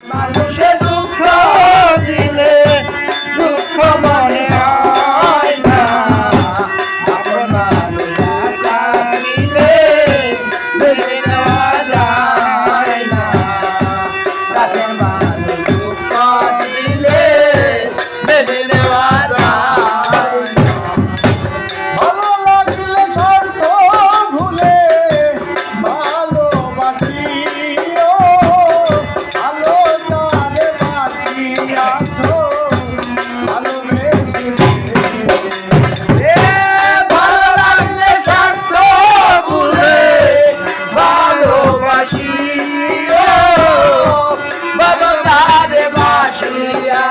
মানুষের ভালোবাসি বাবা তার বাসিয়া